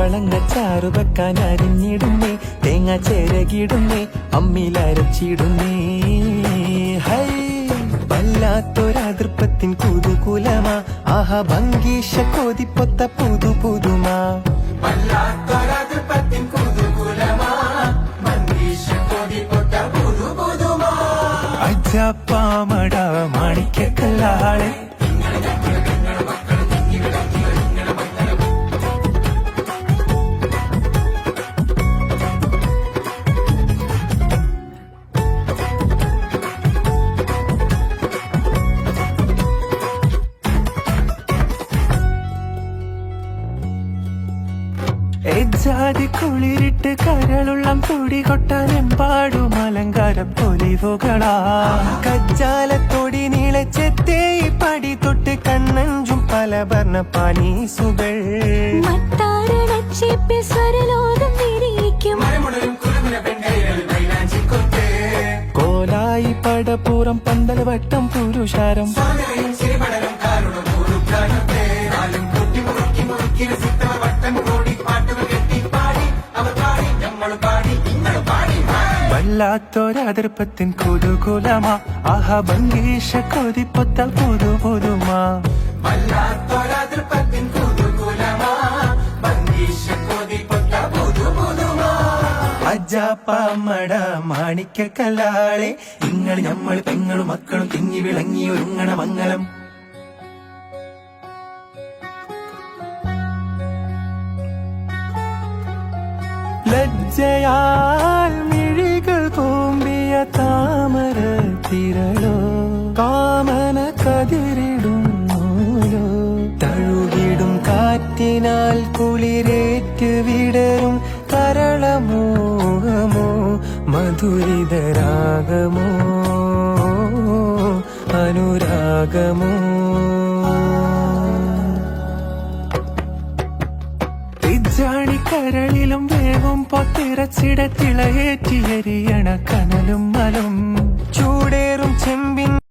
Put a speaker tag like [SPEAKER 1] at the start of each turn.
[SPEAKER 1] കുമ്പളങ്ങ ചാറു വെക്കാൻ അരിഞ്ഞിടുന്നേ തേങ്ങ ചേരകിടുന്നേ അമ്മിലരച്ചിടുന്നേ ഹൈ വല്ലാത്തൊരാതൃപ്പത്തിൻ കുതുകുലമാ. ആഹ ഭംഗീഷ കൊതിപ്പൊത്ത പുതു പുതുമാ. വല്ലാത്തൊരതിർപ്പത്തിൻ കുതുകുലമാ. ഭംഗീഷ കൊതിപ്പൊത്ത പുതു പുതുമാ. അജപ്പാമട മാണിക്കല്ലാളെ എജാതി കുളിരിട്ട് കരളുള്ളം തുടി കൊട്ടാനെമ്പാടും അലങ്കാര പൊലിവുകളാ. കജ്ജാലത്തൊടി നീളച്ചെത്തേ പടി തൊട്ട് കണ്ണഞ്ചും പല ഭരണ പാനീസുകൾ
[SPEAKER 2] സ്വരലോകം വിരിയിക്കും
[SPEAKER 1] കോലായി പടപ്പൂറം പന്തൽ വട്ടം പുരുഷാരം. വല്ലാത്തൊരതിർപ്പത്തിൻ കുതുകുലമാ. ആഹ ഭംഗീഷ കൊതിപ്പൊത്ത പുതു പുതുമാ. വല്ലാത്തൊരതിർപ്പത്തിൻ കുതുകുലമാ. ഭംഗീഷ കൊതിപ്പൊത്ത പുതു പുതുമാ. അജാപ്പമ്മട മാണിക്കല്ലാളെ നിങ്ങൾ നമ്മൾ പെങ്ങളും മക്കളും തിങ്ങി വിളങ്ങി ഒരുങ്ങണ മംഗളം ലജ്ജയാൽ കാറ്റിനാൽ കുളിരേറ്റ് വിടരും കരളമോഹമോ മധുരിതരാഗമോ അനുരാഗമോ. കരളിലും വേവും പൊത്തിറച്ചിടത്തിളയേറ്റിയരിയണ കനലും മലും. ചൂടേറും ചെമ്പിൻ